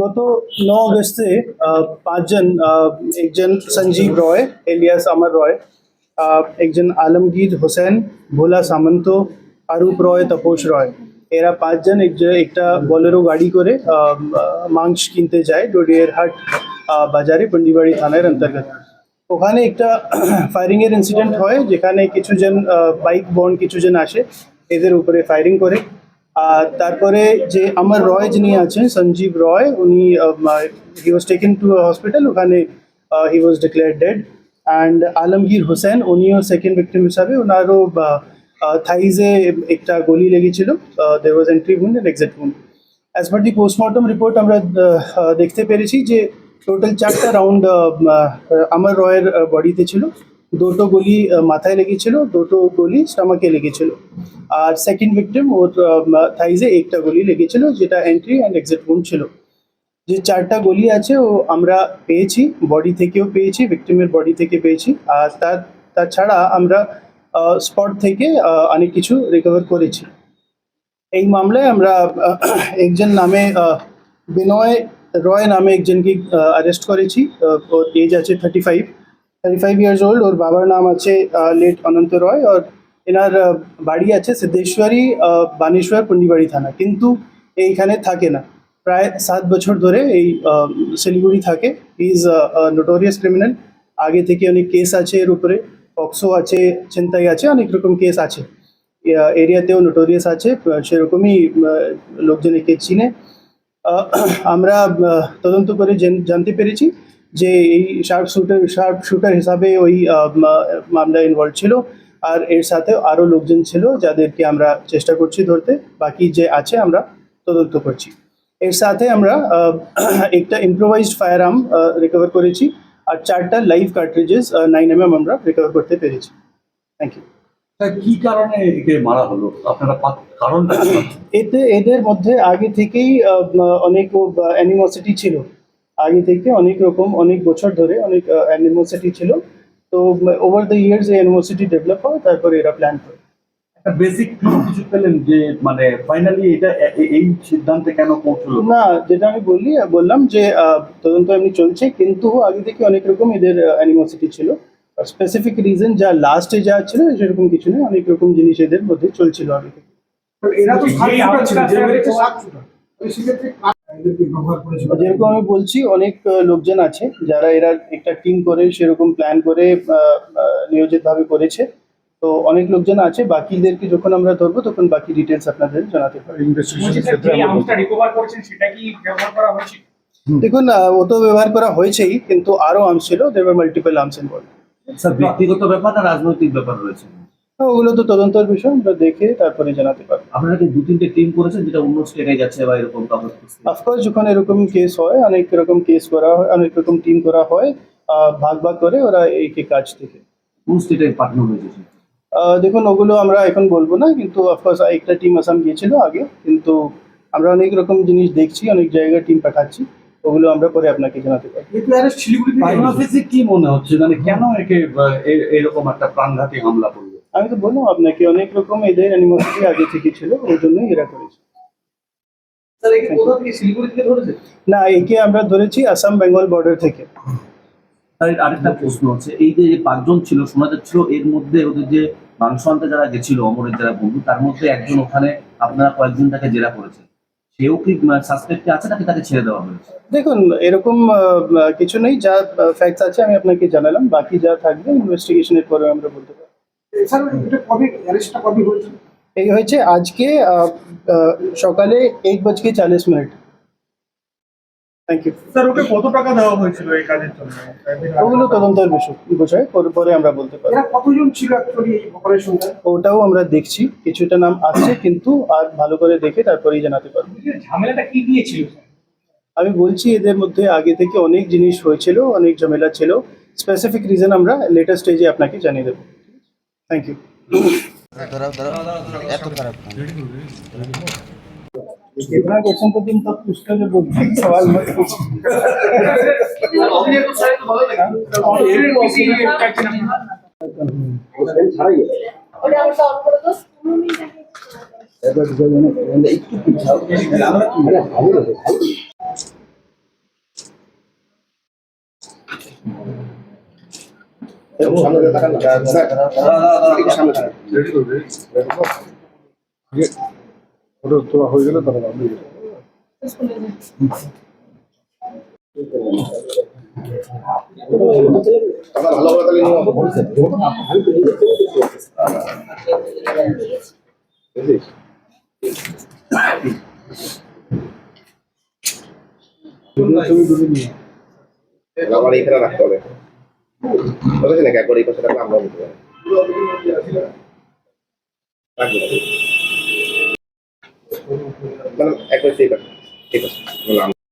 গত ন অগস্টে আহ, পাঁচজন একজন সঞ্জীব রয় এলিয়াস অমর রয় একজন আলমগীর হোসেন ভোলা সামন্ত আরূপ রয় তপোষ রয়। এরা পাঁচজন এক একটা বলেরো গাড়ি করে মাংস কিনতে যায় ডোডিয়ার হাট বাজারে পন্ডিবাড়ি থানার অন্তর্গত। ওখানে একটা ফায়ারিং এর ইনসিডেন্ট হয় যেখানে কিছুজন বাইক বন্ড কিছুজন আসে এদের উপরে ফায়ারিং করে। আর তারপরে যে আমার রয় যিনি আছেন, সঞ্জীব রয়, উনি he was taken to hospital ওখানে he was declare dead and Alamgir Hossain, উনিও সেকেন্ড ভিক্টিম হিসাবে, ওনারও থাইজে একটা গলি লেগেছিল there was entry wound and exit wound as per the postmortem report আমরা দেখতে পেরেছি যে টোটাল চারটা রাউন্ড আমার রয়ের বডিতে ছিল। দুটো গলি মাথায় লেগেছিল, দুটো গলি স্টামাকে লেগেছিল। আর সেকেন্ড ভিকটিম ওর থাইজে একটা গলি লেগেছিল, যেটা এন্ট্রি অ্যান্ড এক্সিট উন্ড ছিল। যে চারটা গলি আছে, ও আমরা পেয়েছি বডি থেকেও পেয়েছি ভিকটিমের বডি থেকে পেয়েছি। আর তার তাছাড়া আমরা স্পট থেকে অনেক কিছু রিকভার করেছি। এই মামলায় আমরা একজন নামে বিনয় রয় নামে একজনকে অ্যারেস্ট করেছি। ওর এজ আছে thirty five thirty five years old ওর বাবার নাম আছে লেট অনন্ত রয়। আর এনার বাড়ি আছে সিদ্ধেশ্বরী বানেশ্বর পুন্ডিবাড়ি থানা। কিন্তু এইখানে থাকে না। প্রায় সাত বছর ধরে এই শিলিগুড়ি থাকে। ইজ নোটোরিয়াস ক্রিমিনাল আগে থেকে অনেক কেস আছে এর উপরে। পক্সো আছে ছিনতাই আছে অনেক রকম কেস আছে। এরিয়াতেও নোটোরিয়াস আছে। সেরকমই আহ, লোকজন একে চিনে। আমরা তদন্ত করে জানতে পেরেছি যে এই শার্প শুটার শার্প শুটার হিসাবে ওই মামলা ইনভলভ ছিল। আর এর সাথে আরও লোকজন ছিল যাদেরকে আমরা চেষ্টা করছি ধরতে বাকি যে আছে আমরা তদন্ত করছি। এর সাথে আমরা একটা ইম্প্রোভাইজড ফায়ার আর্ম রিকভার করেছি আর চারটা live cartridges nine M M আমরা রিকভার করতে পেরেছি। থ্যাংক ইউ কি কারণে একে মারা হলো? আপনারা কারণটা এতে এদের মধ্যে আগে থেকেই অনেক অ্যানিমোসিটি ছিল। আগে থেকে অনেক রকম অনেক বছর ধরে অনেক অ্যানিমোসিটি ছিল। তো ওভার দ্য ইয়ার্স এই অ্যানিমোসিটি ডেভেলপ হয় তারপরে এরা প্ল্যান করে। একটা বেসিক কিছু পেলেন যে মানে ফাইনালি এটা এই সিদ্ধান্তে কেন পৌঁছলো? না যেটা আমি বললি বললাম যে আহ, তদন্ত এমনি চলছে কিন্তু আগে থেকে অনেক রকম এদের অ্যানিমোসিটি ছিল। স্পেসিফিক রিজন যা লাস্টে যা ছিল সেরকম কিছু নেই অনেক রকম জিনিস এদের মধ্যে চলছিল আগে থেকে। এরা তো যেরকম আমি বলছি অনেক লোকজন আছে যারা এরা একটা টিম করে সেরকম প্ল্যান করে নিয়োজিত ভাবে করেছে। তো অনেক লোকজন আছে বাকিদেরকে যখন আমরা ধরবো তখন বাকি ডিটেলস আপনাদের জানাতে পারি দেখুন ও তো ব্যবহার করা হয়েছেই কিন্তু আরও আর্মস ছিল মাল্টিপল আর্মস ইনভলভ স্যার ব্যক্তিগত ব্যাপার না রাজনৈতিক ব্যাপার রয়েছে? ওগুলো তো তদন্তের বিষয় আমরা দেখে তারপরে জানাতে পারব। আপনারা কি দু তিনটে টিম করেছেন যেটা অন্য স্টেটে যাচ্ছে বা এরকম কাগজ অফকোর্স যখন এরকম কেস হয় অনেক রকম কেস করা হয় অনেক রকম টিম করা হয় আহ, ভাগ ভাগ করে ওরা এই কাজ থেকে। কোন স্টেটে পাঠানো হয়েছে? দেখুন ওগুলো আমরা এখন বলব না কিন্তু অফকোর্স একটা টিম আসাম গিয়েছিল আগে কিন্তু আমরা অনেক রকম জিনিস দেখছি অনেক জায়গায় টিম পাঠাচ্ছি ওগুলো আমরা পরে আপনাকে জানাতে পারি কি মনে হচ্ছে? মানে কেন একে এরকম একটা প্রাণঘাতী হামলা করল? আমি তো বললাম আপনাকে অনেক রকম এদের অ্যানিমোসিটি আগে থেকে ছিল ওই জন্যই এরা করেছে। না একে আমরা ধরেছি আসাম বেঙ্গল বর্ডার থেকে। আর আরেকটা প্রশ্ন হচ্ছে এই যে পাঁচজন ছিল শোনা যাচ্ছিল এর মধ্যে ওদের যে মাংস আনতে যারা গেছিল অমরের যারা বন্ধু তার মধ্যে একজন ওখানে আপনারা কয়েকজন তাকে জেরা করেছেন। সেও কি সাসপেক্টে আছে নাকি তাকে ছেড়ে দেওয়া হয়েছে? দেখুন এরকম কিছু নেই যা ফ্যাক্টস আছে আমি আপনাকে জানালাম বাকি যা থাকবে ইনভেস্টিগেশনের পরে আমরা বলতে পারব। এই হয়েছে আজকে সকালে এক বজকে চালিশ minute. Thank you sir okay কত টাকা দেওয়া হয়েছিল এই কাজের জন্য? ওগুলো তদন্তের বিষয় বিষয় পরে পরে আমরা বলতে পারব। কতজন ছিল অ্যাকচুয়ালি এই অপারেশনটা ওটাও আমরা দেখছি কিছুটা নাম আসছে কিন্তু আর ভালো করে দেখে তারপরেই জানাতে পারব। ঝামেলাটা কি দিয়েছিল? আমি বলছি এদের মধ্যে আগে থেকে অনেক জিনিস হয়েছিল অনেক ঝামেলা ছিল। স্পেসিফিক রিজন আমরা লেটেস্ট স্টেজে আপনাকে জানিয়ে দেবো। থ্যাংক ইউ এত খারাপ कितना क्वेश्चन तो तुम तब पूछते जो बोलते सवाल मत पूछो ওটা ভালো ওটা তোলা হয়ে গেলে তারপর আমার এইখানে রাখতে হবে। বুঝেছেন নাকি একবার এই পাশে রাখলে আমরা বুঝতে পারি। মানে একবার সেই ঠিক আছে